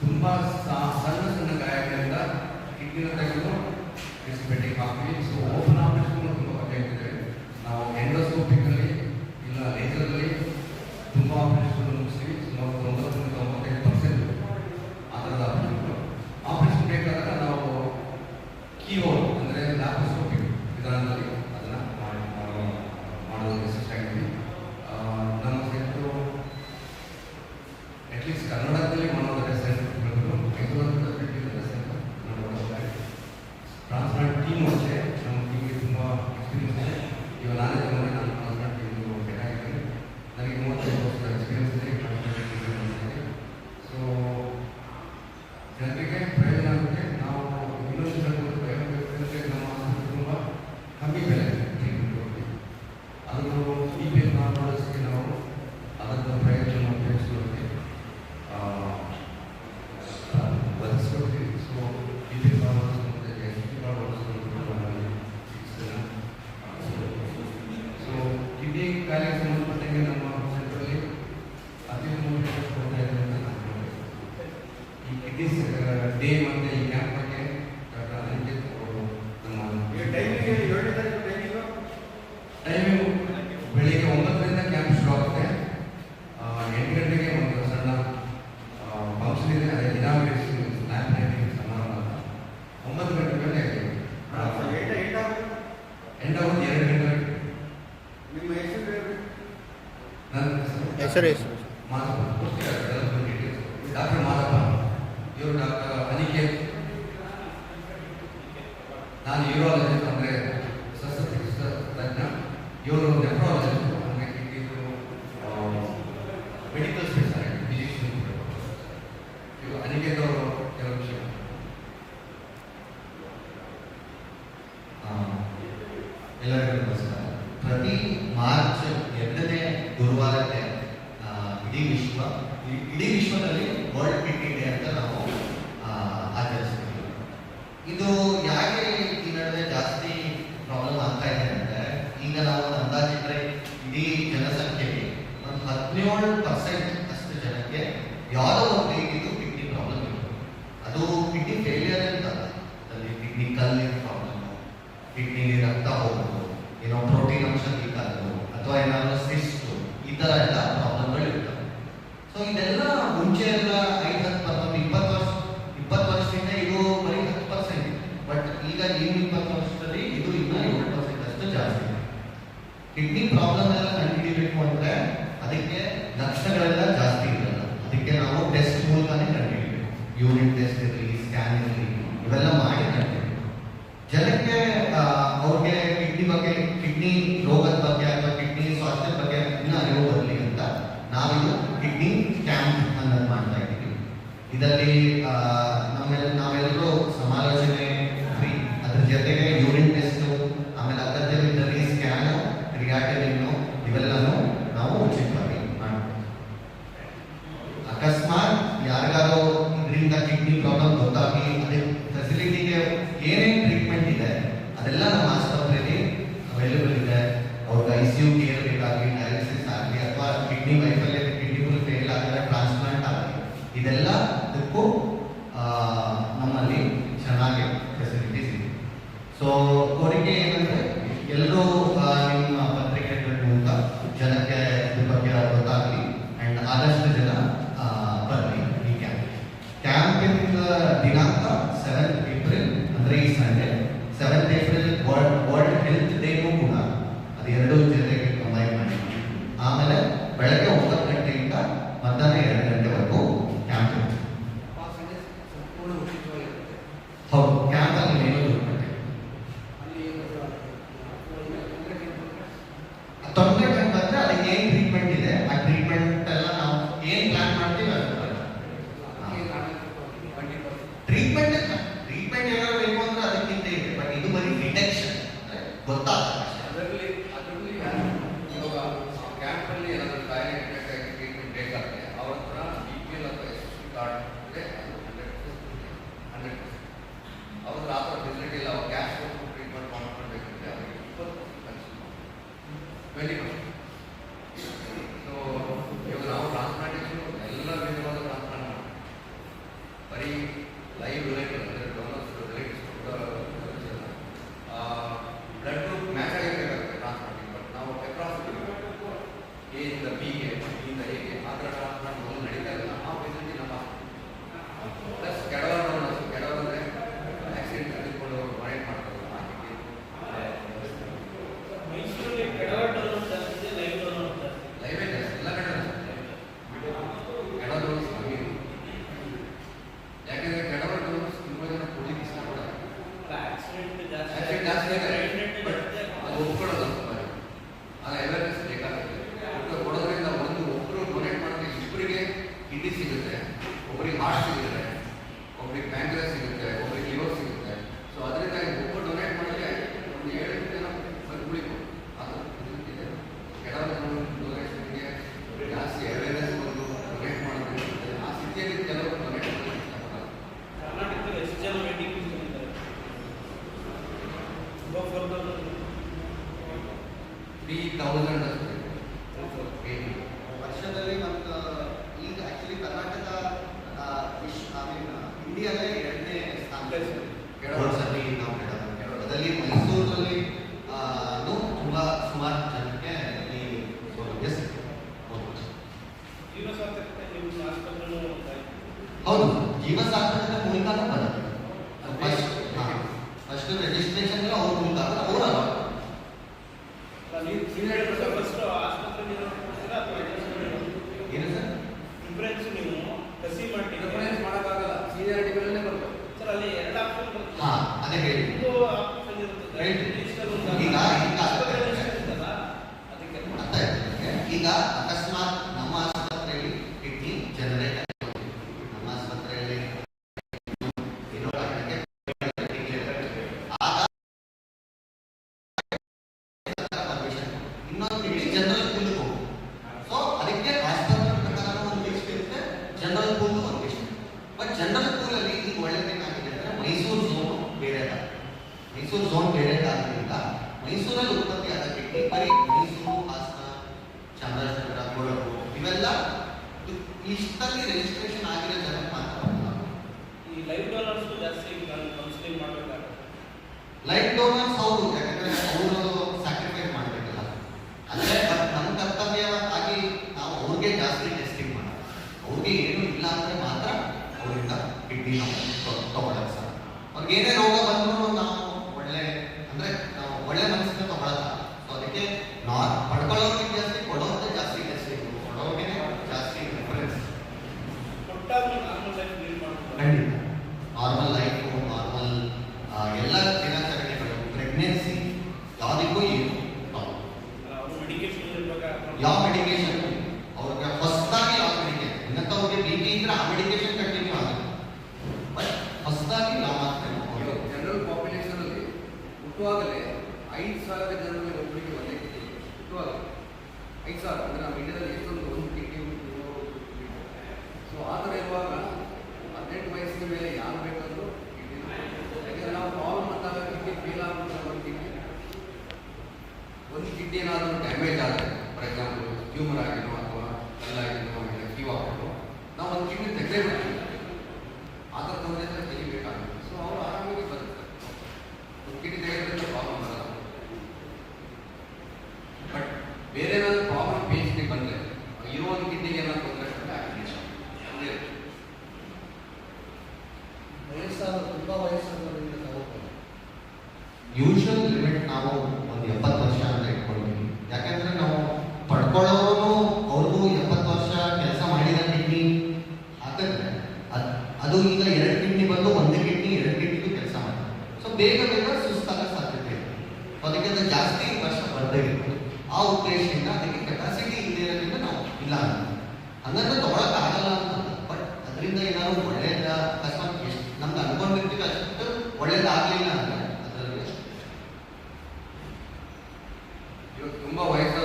ತುಂಬ ಸಣ್ಣ ಸಣ್ಣ ಗಾಯಗಳಿಂದ ಕಿಡ್ನಿನ ತೆಗೆದು ಎಸ್ಪೆಟಿಕ್ ಹಾಕಿ ಸೊ ಓಪನ್ ಆಪರೇಷನ್ ತುಂಬ ಬೇಕಾಗಿದೆ ನಾವು ಎಂಡೋಸ್ಕೋಪಿಕಲ್ಲಿ ಇಲ್ಲ ನೇಚರಲ್ಲಿ ತುಂಬ ಆಪರೇಷನ್ ಮುಗಿಸಿ ಸುಮಾರು ತೊಂಬತ್ತರಿಂದ ತೊಂಬತ್ತು ದಿಸ್ ಡೇ ಮತ್ತೆ ಈ ಕ್ಯಾಂಪ್ ಬಗ್ಗೆ ಡಾಕ್ಟರ್ ಅನಂಜಿತ್ ಬೆಳಿಗ್ಗೆ ಒಂಬತ್ತರಿಂದ ಕ್ಯಾಂಪ್ ಶುರು ಆಗುತ್ತೆ. ಎಂಟು ಗಂಟೆಗೆ ಒಂದು ಸಣ್ಣ ಫಂಕ್ಷನ್ ಇದೆ. ಅದೇ ಇನಾಗ್ರೇಷನ್ ಸಮಾರಂಭ ಒಂಬತ್ತು ಗಂಟೆ ಎಂಡ್ ಆಗುತ್ತೆ. ಎರಡು ಗಂಟೆ. ನಿಮ್ಮ ಹೆಸರು ಹೆಸರು. ಇವರು ನೆಫ್ರಾಲಜಿಸ್ಟ್ ಮೆಡಿಕಲ್ ಪ್ರತಿ ಮಾರ್ಚ್ ಎರಡನೇ ಗುರುವಾರಕ್ಕೆ ಇಡೀ ವಿಶ್ವ ಇಡೀ ವಿಶ್ವದಲ್ಲಿ ಯಾವುದೋ ಒಂದು ರೀತಿದು ಕಿಡ್ನಿ ಪ್ರಾಬ್ಲಮ್ ಇದೆ ಅದು ಕಿಡ್ನಿ ಫೇಲಿಯರ್ ಅಂತ ಅಲ್ಲಿ. ಕಿಡ್ನಿ ಕಲ್ಲಿನ ಪ್ರಾಬ್ಲಮ್ ಕಿಡ್ನಿಲಿ ರಕ್ತ ಹೋಗೋದು ಏನೋ ಪ್ರೋಟೀನ್ ಅಂಶ ಲೀಕ್ ಅಥವಾ ಏನಾದರೂ ಸಿಸ್ಟು ಈ ಥರ ಎಲ್ಲ ಪ್ರಾಬ್ಲಮ್ಗಳು ಇರ್ತವೆ. ಸೊ ಇದೆಲ್ಲ ಮುಂಚೆ ಎಲ್ಲ ಐದು, ಹತ್ತು ಪರ್ಸೆಂಟ್ ಇಪ್ಪತ್ತು ವರ್ಷ, ಇಪ್ಪತ್ತು ವರ್ಷದಿಂದ ಇದು ಬರೀ ಹತ್ತು ಪರ್ಸೆಂಟ್ ಬಟ್ ಈಗ ಏನು ಇಪ್ಪತ್ತು ವರ್ಷದಲ್ಲಿ ಇದು ಇನ್ನೂ ಏಳು ಪರ್ಸೆಂಟ್ ಅಷ್ಟು ಜಾಸ್ತಿ ಇದೆ. ಕಿಡ್ನಿ ಪ್ರಾಬ್ಲಮ್ ಎಲ್ಲ ಕಂಡುಹಿಡಿಯಬೇಕು ಅಂದರೆ ಅದಕ್ಕೆ ಲಕ್ಷಗಳೆಲ್ಲ ಜಾಸ್ತಿ ಅದಕ್ಕೆ ನಾವು ಟೆಸ್ಟ್ ಮೂಲಕನೇ ಕಂಡುಹಿಡಿಬೇಕು ಯೂನಿಟ್ ಟೆಸ್ಟ್ ಇರಲಿ ಸ್ಕ್ಯಾನ್ ಇರಲಿ ಇವೆಲ್ಲ ಮಾಡಿ ಇದೆಲ್ಲದಕ್ಕೂ ನಮ್ಮಲ್ಲಿ ಚೆನ್ನಾಗಿ ಫೆಸಿಲಿಟೀಸ್ ಇದೆ. ಸೊ ಕೋರಿಕೆ ಏನಂದರೆ ಎಲ್ಲರೂ ನಿಮ್ಮ Gracias. का तो नंबर फ़र्स्ट हाँ। फ़र्स्ट रजिस्ट्रेशन ಇಷ್ಟಲ್ಲಿ ರಿಜಿಸ್ಟ್ರೇಷನ್ ಆಗಿರೋ ಜನ ಮಾತ್ರ ಈ ಲೈವ್ ಡೋನರ್ಸ್ ಜಾಸ್ತಿ ನಾನು ಕೌನ್ಸಿಲಿಂಗ್ ಮಾಡಬೇಕಾಗುತ್ತೆ. ಲೈವ್ ಹೌದು ಯಾಕಂದರೆ ಅವರು ಸ್ಯಾಕ್ರಿಫೈಸ್ ಮಾಡಬೇಕಲ್ಲ. ಅಂದರೆ ನಮ್ಮ ಕರ್ತವ್ಯ ಆಗಿ ನಾವು ಅವ್ರಿಗೆ ಜಾಸ್ತಿ ಟೆಸ್ಟಿಂಗ್ ಮಾಡೋದು. ಅವ್ರಿಗೆ ಏನು ಇಲ್ಲ ಅಂದರೆ ಮಾತ್ರ ಅವರಿಂದ ಕಿಡ್ನಿ ನಾವು ತಗೊಳ್ಳೋದು ಸರ್. ಅವ್ರಿಗೆ ಏನೇ ರೋಗ ಬಂದರೂ ನಾವು ಒಳ್ಳೆ ಅಂದರೆ ನಾವು ಒಳ್ಳೆ ಮನಸ್ಸಿನ ತಗೊಳ್ಳಲ್ಲ ಸೊ ಅದಕ್ಕೆ ನಾರ್ಮಲ್ देखो ये ಯಾವ ಮೆಡಿಕೇಶನ್ ಅವ್ರಿಗೆ ಹೊಸದಾಗಿ ಯಾವ ಮೆಡಿಕೇಶನ್ ಇನ್ನಂತ ಅವ್ರಿಗೆ ಬಿ ಪಿ ಇದ್ರೆ ಆ ಮೆಡಿಕೇಶನ್ ಕಂಟಿನ್ಯೂ ಆಗುತ್ತೆ ಬಟ್ ಹೊಸದಾಗಿ ಯಾವ ಜನರಲ್ ಪಾಪ್ಯುಲೇಷನ್ ಅಲ್ಲಿ ಹುಟ್ಟುವಾಗಲೇ ಐದು ಸಾವಿರ ಜನರಲ್ಲಿ ಒಬ್ಬರಿಗೆ ಒಂದೇ ಹುಟ್ಟುವಾಗ ಐದು ಸಾವಿರ ಆ ಥರ ತೊಂದರೆ ತೆಗಿಬೇಕಾಗುತ್ತೆ ಸೊ ಅವರು ಆರಾಮಾಗಿ ಬರುತ್ತಾರೆ ಕಿಡಿ ತೆಗೆದ್ರೆ ಪ್ರಾಬ್ಲಮ್ ಬಟ್ ಬೇರೆ ಪ್ರಾಬ್ಲಮ್ ಪೇಸ್ಟಿಗೆ ಬಂದರೆ ಇರೋ ಒಂದು ಏನಾದ್ರು ತೊಂದರೆ ಬಂದರೆ ವಯಸ್ಸಾದ ತುಂಬಾ ವಯಸ್ಸಾದವರಿಂದ ತಗೋಬೋದು ಯೂಶಲ್ ಲಿಮಿಟ್ ನಾವು ಲಿವರ್ ಸುಸ್ತಾಗ ಸಾಧ್ಯತೆ ಅದಕ್ಕಿಂತ ಜಾಸ್ತಿ ವರ್ಷ ಬರದೇ ಇರ್ಬೋದು ಆ ಉದ್ದೇಶದಿಂದ ಅದಕ್ಕೆ ಕೆಪಾಸಿಟಿ ಇಲ್ಲದಿರೋದ್ರಿಂದ ನಾವು ಇಲ್ಲ ಹಂಗಂದ್ರೆ ತಗೊಳಕ್ ಆಗಲ್ಲ ಅಂತ ಬಟ್ ಅದರಿಂದ ಏನಾದ್ರು ಒಳ್ಳೆಯದ ಅಕಸ್ಮಾತ್ ಎಷ್ಟು ನಮ್ಗೆ ಅನ್ಕೊಂಡಿರ್ತೀವಿ ಅಷ್ಟು ಒಳ್ಳೇದಾಗಲಿಲ್ಲ ಅಂದ್ರೆ ಅದರಲ್ಲಿ ಇವತ್ತು ತುಂಬಾ ವಯಸ್ಸು